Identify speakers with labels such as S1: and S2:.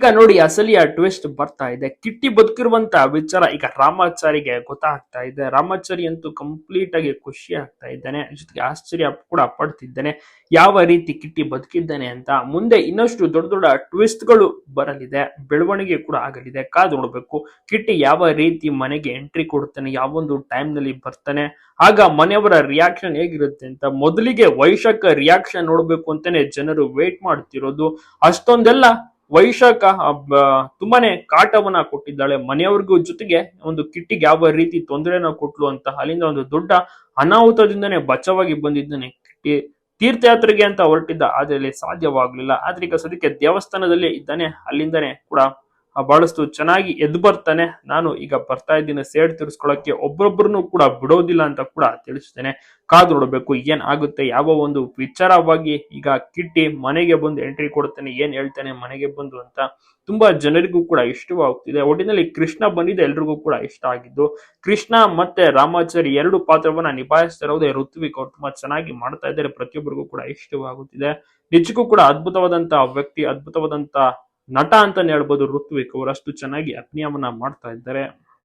S1: ಈಗ ನೋಡಿ, ಅಸಲಿಯ ಟ್ವಿಸ್ಟ್ ಬರ್ತಾ ಇದೆ. ಕಿಟ್ಟಿ ಬದುಕಿರುವಂತ ವಿಚಾರ ಈಗ ರಾಮಾಚಾರಿಗೆ ಗೊತ್ತಾಗ್ತಾ ಇದೆ. ರಾಮಾಚಾರಿ ಅಂತೂ ಕಂಪ್ಲೀಟ್ ಆಗಿ ಖುಷಿ ಆಗ್ತಾ ಇದ್ದಾನೆ. ಜೊತೆಗೆ ಆಶ್ಚರ್ಯ ಕೂಡ ಪಡ್ತಿದ್ದಾನೆ. ಯಾವ ರೀತಿ ಕಿಟ್ಟಿ ಬದುಕಿದ್ದಾನೆ ಅಂತ. ಮುಂದೆ ಇನ್ನಷ್ಟು ದೊಡ್ಡ ದೊಡ್ಡ ಟ್ವಿಸ್ಟ್ಗಳು ಬರಲಿದೆ. ಬೆಳವಣಿಗೆ ಕೂಡ ಆಗಲಿದೆ. ಕಾದು ನೋಡ್ಬೇಕು. ಕಿಟ್ಟಿ ಯಾವ ರೀತಿ ಮನೆಗೆ ಎಂಟ್ರಿ ಕೊಡ್ತಾನೆ, ಯಾವೊಂದು ಟೈಮ್ನಲ್ಲಿ ಬರ್ತಾನೆ. ಆಗ ಮನೆಯವರ ರಿಯಾಕ್ಷನ್ ಹೇಗಿರುತ್ತೆ ಅಂತ. ಮೊದಲಿಗೆ ವೈಶಾಖ ರಿಯಾಕ್ಷನ್ ನೋಡ್ಬೇಕು ಅಂತಾನೆ ಜನರು ವೇಟ್ ಮಾಡ್ತಿರೋದು. ಅಷ್ಟೊಂದೆಲ್ಲ ವೈಶಾಖ ತುಂಬಾನೇ ಕಾಟವನ್ನ ಕೊಟ್ಟಿದ್ದಾಳೆ. ಮನೆಯವ್ರಿಗೂ ಜೊತೆಗೆ ಒಂದು ಕಿಟ್ಟಿಗೆ ಯಾವ ರೀತಿ ತೊಂದರೆನ ಕೊಟ್ಲು ಅಂತ ಅಲ್ಲಿಂದ ಒಂದು ದೊಡ್ಡ ಅನಾಹುತದಿಂದನೇ ಬಚಾವಾಗಿ ಬಂದಿದ್ದಾನೆ ಕಿಟ್ಟಿ. ತೀರ್ಥಯಾತ್ರೆಗೆ ಅಂತ ಹೊರಟಿದ್ದ, ಆದ್ರೆ ಸಾಧ್ಯವಾಗ್ಲಿಲ್ಲ. ಆದ್ರೆ ಈಗ ಸದ್ಯಕ್ಕೆ ದೇವಸ್ಥಾನದಲ್ಲಿ ಇದ್ದಾನೆ. ಅಲ್ಲಿಂದಾನೆ ಕೂಡ ಬಹಳಷ್ಟು ಚೆನ್ನಾಗಿ ಎದ್ದು ಬರ್ತಾನೆ. ನಾನು ಈಗ ಬರ್ತಾ ಇದ್ದೀನಿ, ಸೇಡ್ ತೀರಿಸ್ಕೊಳಕ್ಕೆ ಒಬ್ಬೊಬ್ಬರನ್ನು ಕೂಡ ಬಿಡೋದಿಲ್ಲ ಅಂತ ಕೂಡ ತಿಳಿಸ್ತೇನೆ. ಕಾದು ನೋಡಬೇಕು, ಏನ್ ಆಗುತ್ತೆ, ಯಾವ ಒಂದು ವಿಚಾರವಾಗಿ ಈಗ ಕಿಟ್ಟಿ ಮನೆಗೆ ಬಂದು ಎಂಟ್ರಿ ಕೊಡ್ತಾನೆ, ಏನ್ ಹೇಳ್ತಾನೆ ಮನೆಗೆ ಬಂದು ಅಂತ ತುಂಬಾ ಜನರಿಗೂ ಕೂಡ ಇಷ್ಟವಾಗ್ತಿದೆ. ಒಟ್ಟಿನಲ್ಲಿ ಕೃಷ್ಣ ಬಂದಿದೆ ಎಲ್ರಿಗೂ ಕೂಡ ಇಷ್ಟ ಆಗಿದ್ದು, ಕೃಷ್ಣ ಮತ್ತೆ ರಾಮಾಚಾರಿ ಎರಡು ಪಾತ್ರವನ್ನ ನಿಭಾಯಿಸ್ತಾ ಇರೋದೇ ಋತ್ವಿಕ್ ಅವ್ರು ತುಂಬಾ ಚೆನ್ನಾಗಿ ಮಾಡ್ತಾ ಇದ್ದಾರೆ. ಪ್ರತಿಯೊಬ್ಬರಿಗೂ ಕೂಡ ಇಷ್ಟವಾಗುತ್ತಿದೆ. ನಿಜಕ್ಕೂ ಕೂಡ ಅದ್ಭುತವಾದಂತಹ ವ್ಯಕ್ತಿ, ಅದ್ಭುತವಾದಂತ ನಟ ಅಂತಾನೆ ಹೇಳ್ಬೋದು ಋತ್ವಿಕ್ ಅವರು ಅಷ್ಟು ಚೆನ್ನಾಗಿ ಅಭಿನಯವನ್ನ ಮಾಡ್ತಾ ಇದ್ದಾರೆ.